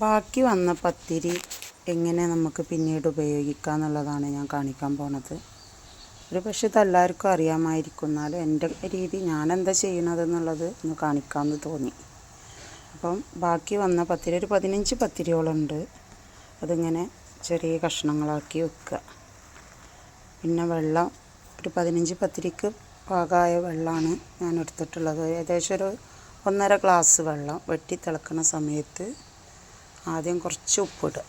ബാക്കി വന്ന പത്തിരി എങ്ങനെ നമുക്ക് പിന്നീട് ഉപയോഗിക്കാം എന്നുള്ളതാണ് ഞാൻ കാണിക്കാൻ പോണത്. ഒരു പക്ഷേ ഇതെല്ലാവർക്കും അറിയാമായിരിക്കും എന്നാലും എന്റെ രീതി ഞാനെന്താ ചെയ്യണത് എന്നുള്ളത് ഒന്ന് കാണിക്കാമെന്ന് തോന്നി. അപ്പം ബാക്കി വന്ന പത്തിരി ഒരു പതിനഞ്ച് പത്തിരിയോളുണ്ട്. അതിങ്ങനെ ചെറിയ കഷ്ണങ്ങളാക്കി വെക്കുക. പിന്നെ വെള്ളം ഒരു പതിനഞ്ച് പത്തിരിക്ക് പാകമായ വെള്ളമാണ് ഞാൻ എടുത്തിട്ടുള്ളത്. ഏകദേശം ഒരു ഒന്നര ഗ്ലാസ് വെള്ളം വെട്ടി തിളക്കുന്ന സമയത്ത് ആദ്യം കുറച്ച് ഉപ്പിടുക.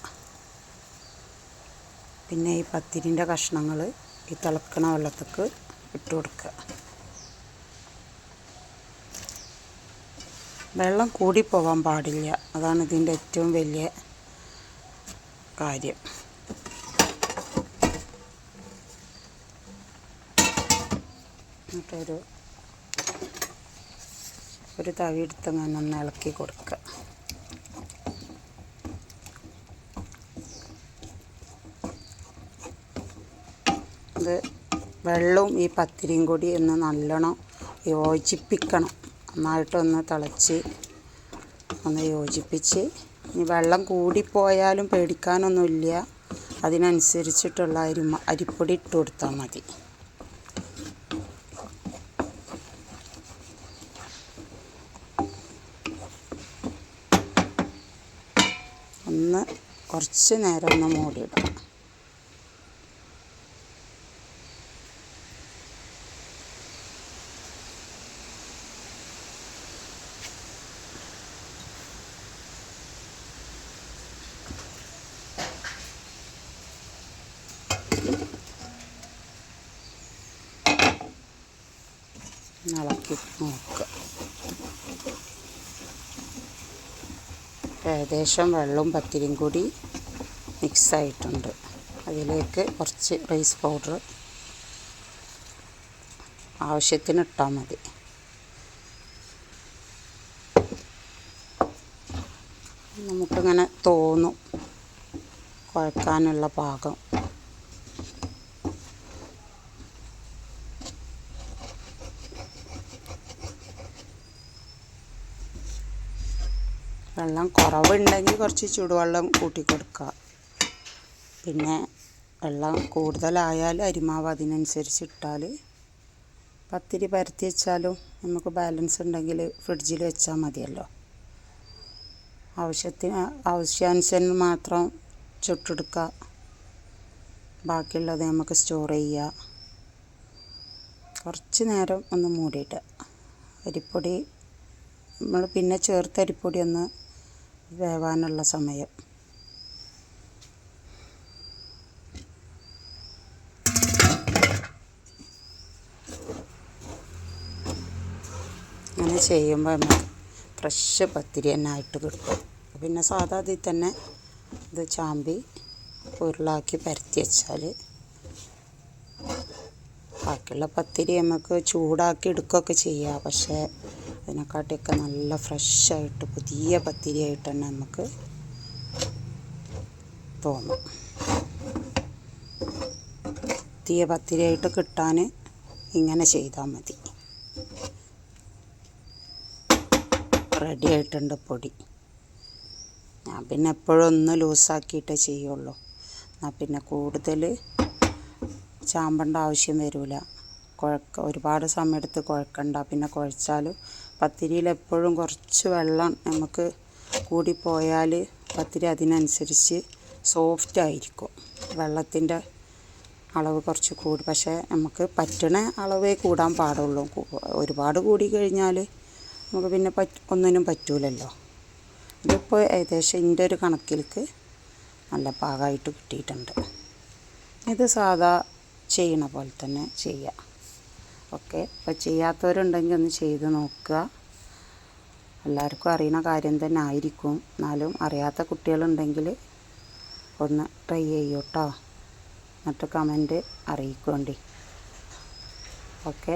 പിന്നെ ഈ പത്തിരിന്റെ കഷ്ണങ്ങൾ ഈ തിളക്കണ വെള്ളത്തേക്ക് ഇട്ട് കൊടുക്കുക. വെള്ളം കൂടിപ്പോവാൻ പാടില്ല. അതാണ് ഇതിന്റെ ഏറ്റവും വലിയ കാര്യം. എന്നിട്ടൊരു ഒരു തവി ഞാൻ ഒന്ന് ഇളക്കി കൊടുക്കുക. ഇത് വെള്ളവും ഈ പത്തിരിയും കൂടി ഒന്ന് നല്ലോണം യോജിപ്പിക്കണം. നന്നായിട്ടൊന്ന് തിളച്ച് ഒന്ന് യോജിപ്പിച്ച്. ഇനി വെള്ളം കൂടിപ്പോയാലും പേടിക്കാനൊന്നുമില്ല. അതിനനുസരിച്ചിട്ടുള്ള അരിമ അരിപ്പൊടി ഇട്ട് കൊടുത്താൽ മതി. ഒന്ന് കുറച്ച് നേരം ഒന്ന് മൂടിയിടാം ഇളക്കി നോക്കുക. ഏകദേശം വെള്ളവും പത്തിരിയും കൂടി മിക്സ് ആയിട്ടുണ്ട്. അതിലേക്ക് കുറച്ച് റൈസ് പൗഡർ ആവശ്യത്തിന് ഇട്ടാൽ മതി. നമുക്കിങ്ങനെ തോന്നും കുഴക്കാനുള്ള പാകം വെള്ളം കുറവുണ്ടെങ്കിൽ കുറച്ച് ചൂടുവെള്ളം കൂട്ടി കൊടുക്കുക. പിന്നെ വെള്ളം കൂടുതലായാൽ അരിമാവ് അതിനനുസരിച്ച് ഇട്ടാൽ പത്തിരി പരത്തി വെച്ചാലും നമുക്ക് ബാലൻസ് ഉണ്ടെങ്കിൽ ഫ്രിഡ്ജിൽ വെച്ചാൽ മതിയല്ലോ. ആവശ്യത്തിന് ആവശ്യാനുസരണം മാത്രം ചുട്ടെടുക്കുക. ബാക്കിയുള്ളത് നമുക്ക് സ്റ്റോർ ചെയ്യുക. കുറച്ച് നേരം ഒന്ന് മൂടിയിട്ട് അരിപ്പൊടി നമ്മൾ പിന്നെ ചേർത്ത് അരിപ്പൊടി ഒന്ന് വേവാനുള്ള സമയം. അങ്ങനെ ചെയ്യുമ്പോൾ നമുക്ക് ഫ്രഷ് പത്തിരി തന്നെ ആയിട്ട് കിട്ടും. പിന്നെ സാധാ ഇതിൽ തന്നെ ഇത് ചാമ്പി ഉരുളാക്കി പരത്തി വെച്ചാൽ ബാക്കിയുള്ള പത്തിരി നമുക്ക് ചൂടാക്കി എടുക്കുകയൊക്കെ ചെയ്യാം. പക്ഷേ അതിനെക്കാട്ടിയൊക്കെ നല്ല ഫ്രഷായിട്ട് പുതിയ പത്തിരിയായിട്ട് തന്നെ നമുക്ക് തോന്നും പുതിയ പത്തിരിയായിട്ട് കിട്ടാൻ ഇങ്ങനെ ചെയ്താൽ മതി. റെഡി ആയിട്ടുണ്ട് പൊടി. ഞാൻ പിന്നെ എപ്പോഴും ഒന്ന് ലൂസാക്കിയിട്ടേ ചെയ്യുള്ളൂ. എന്നാൽ പിന്നെ കൂടുതൽ ചാമ്പണ്ട ആവശ്യം വരില്ല. കുഴക്ക ഒരുപാട് സമയമെടുത്ത് കുഴക്കണ്ട. പിന്നെ കുഴച്ചാൽ പത്തിരിയിൽ എപ്പോഴും കുറച്ച് വെള്ളം നമുക്ക് കൂടിപ്പോയാൽ പത്തിരി അതിനനുസരിച്ച് സോഫ്റ്റ് ആയിരിക്കും. വെള്ളത്തിന്റെ അളവ് കുറച്ച് കൂടി. പക്ഷേ നമുക്ക് പറ്റണ അളവേ കൂടാൻ പാടുള്ളൂ. ഒരുപാട് കൂടി കഴിഞ്ഞാൽ നമുക്ക് പിന്നെ പറ്റ ഒന്നിനും പറ്റൂലല്ലോ. ഇതിപ്പോൾ ഏകദേശം എന്റെ ഒരു കണക്കിലേക്ക് നല്ല പാകമായിട്ട് കിട്ടിയിട്ടുണ്ട്. ഇത് സാധാ ചെയ്യണ പോലെ തന്നെ ചെയ്യാം. ഓക്കെ അപ്പോൾ ചെയ്യാത്തവരുണ്ടെങ്കിൽ ഒന്ന് ചെയ്ത് നോക്കുക. എല്ലാവർക്കും അറിയുന്ന കാര്യം തന്നെ ആയിരിക്കും. എന്നാലും അറിയാത്ത കുട്ടികളുണ്ടെങ്കിൽ ഒന്ന് ട്രൈ ചെയ്യൂ കേട്ടോ എന്നിട്ട് കമന്റ് അറിയിക്കേണ്ടി. ഓക്കെ